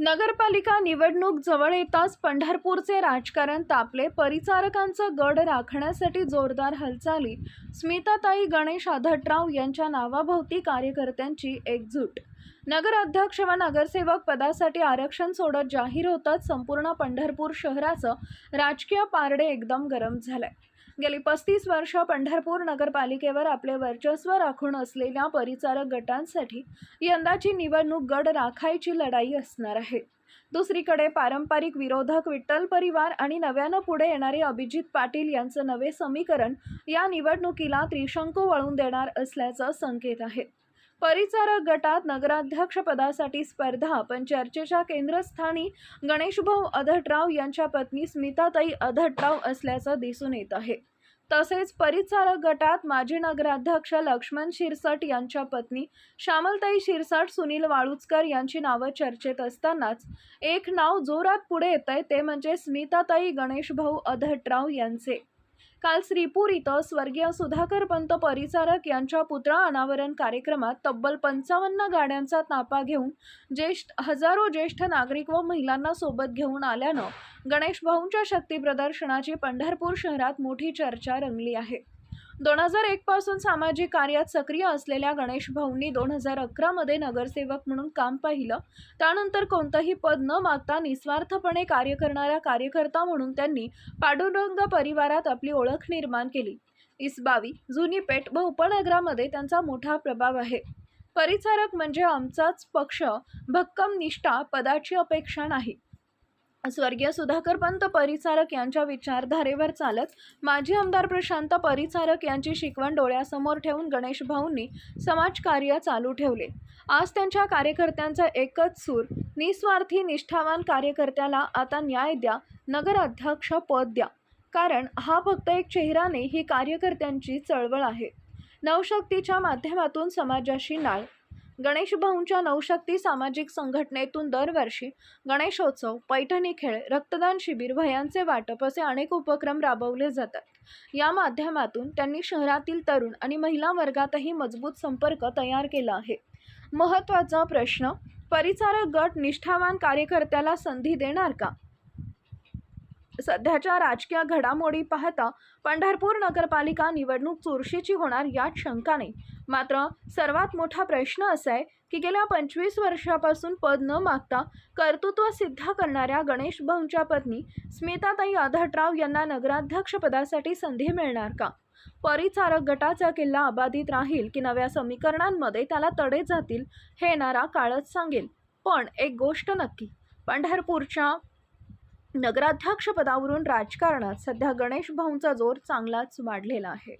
नगरपालिका निवडणूक जवळ येताच पंढरपूरचे राजकारण तापले. परिचारकांचा गड राखण्यासाठी जोरदार हालचाली. स्मिताताई गणेश आधटराव यांच्या नावाभोवती कार्यकर्त्यांची एकजूट. नगर अध्यक्ष व नगरसेवक पदासाठी आरक्षण सोडत जाहीर होताच संपूर्ण पंढरपूर शहराचं राजकीय पारडे एकदम गरम झालंय. गेली पस्तीस वर्ष पंढरपूर नगरपालिकेवर आपले वर्चस्व राखून असलेल्या परिचारक गटांसाठी यंदाची निवडणूक गड राखायची लढाई असणार आहे. दुसरीकडे पारंपरिक विरोधक विठ्ठल परिवार आणि नव्यानं पुढे येणारे अभिजित पाटील यांचं नवे समीकरण या निवडणुकीला त्रिशंकू वळून देणार असल्याचं संकेत आहे. परिचारक गटात नगराध्यक्ष पदासाठी स्पर्धा पण चर्चेच्या केंद्रस्थानी गणेशभाऊ अधटराव यांच्या पत्नी स्मिताताई अधटराव असल्याचं दिसून येत आहे. तसेच परिचारक गटात माजी नगराध्यक्ष लक्ष्मण शिरसट यांच्या पत्नी श्यामलताई शिरसट सुनील वाळुचकर यांची नावं चर्चेत असतानाच एक नाव जोरात पुढे येत आहे ते म्हणजे स्मिताताई गणेशभाऊ अधटराव यांचे. काल श्रीपूर इथं स्वर्गीय सुधाकर पंत परिचारक यांच्या पुतळा अनावरण कार्यक्रमात तब्बल पंचावन्न गाड्यांचा तापा घेऊन ज्येष्ठ हजारो ज्येष्ठ नागरिक व महिलांना सोबत घेऊन आल्यानं गणेश भाऊंच्या शक्ती प्रदर्शनाची पंढरपूर शहरात मोठी चर्चा रंगली आहे. दोन हजार एकपासून सामाजिक कार्यात सक्रिय असलेल्या गणेश भाऊंनी दोन हजार अकरामध्ये नगरसेवक म्हणून काम पाहिलं. त्यानंतर कोणतंही पद न मागता निस्वार्थपणे कार्य करणारा कार्यकर्ता म्हणून त्यांनी पाडुरंग परिवारात आपली ओळख निर्माण केली. इसबावी जुनी पेठ व उपनगरामध्ये त्यांचा मोठा प्रभाव आहे. परिचारक म्हणजे आमचाच पक्ष भक्कम निष्ठा पदाची अपेक्षा नाही. स्वर्गीय सुधाकर पंत परिचारक यांच्या विचारधारेवर चालत माजी आमदार प्रशांत परिचारक यांची शिकवण डोळ्यासमोर ठेवून गणेश भाऊंनी समाजकार्य चालू ठेवले. आज त्यांच्या कार्यकर्त्यांचा एकच सूर निस्वार्थी निष्ठावान कार्यकर्त्याला आता न्याय द्या नगराध्यक्ष पद द्या. कारण हा फक्त एक चेहरा नाही ही कार्यकर्त्यांची चळवळ आहे. नवशक्तीच्या माध्यमातून समाजाशी नाळ गणेश भाऊंच्या नवशक्ती सामाजिक संघटनेतून दरवर्षी गणेशोत्सव पैठणी खेळ रक्तदान शिबिर वह्यांचे वाटप असे अनेक उपक्रम राबवले जातात. या माध्यमातून त्यांनी शहरातील तरुण आणि महिला वर्गातही मजबूत संपर्क तयार केला आहे. महत्त्वाचा प्रश्न परिचारक गट निष्ठावान कार्यकर्त्याला संधी देणार का? सध्याच्या राजकीय घडामोडी पाहता पंढरपूर नगरपालिका निवडणूक चुरशीची होणार यात शंका नाही. मात्र सर्वात मोठा प्रश्न असा आहे की गेल्या पंचवीस वर्षापासून पद न मागता कर्तृत्व सिद्ध करणाऱ्या गणेश भाऊंच्या पत्नी स्मिताताई आधटराव यांना नगराध्यक्षपदासाठी संधी मिळणार का? परिचारक गटाचा किल्ला अबाधित राहील की नव्या समीकरणांमध्ये त्याला तडे जातील हे येणारा काळच सांगेल. पण एक गोष्ट नक्की पंढरपूरच्या नगराध्यक्ष पदावरून राजकारणात सध्या गणेश भाऊंचा जोर चांगलाच वाढलेला आहे.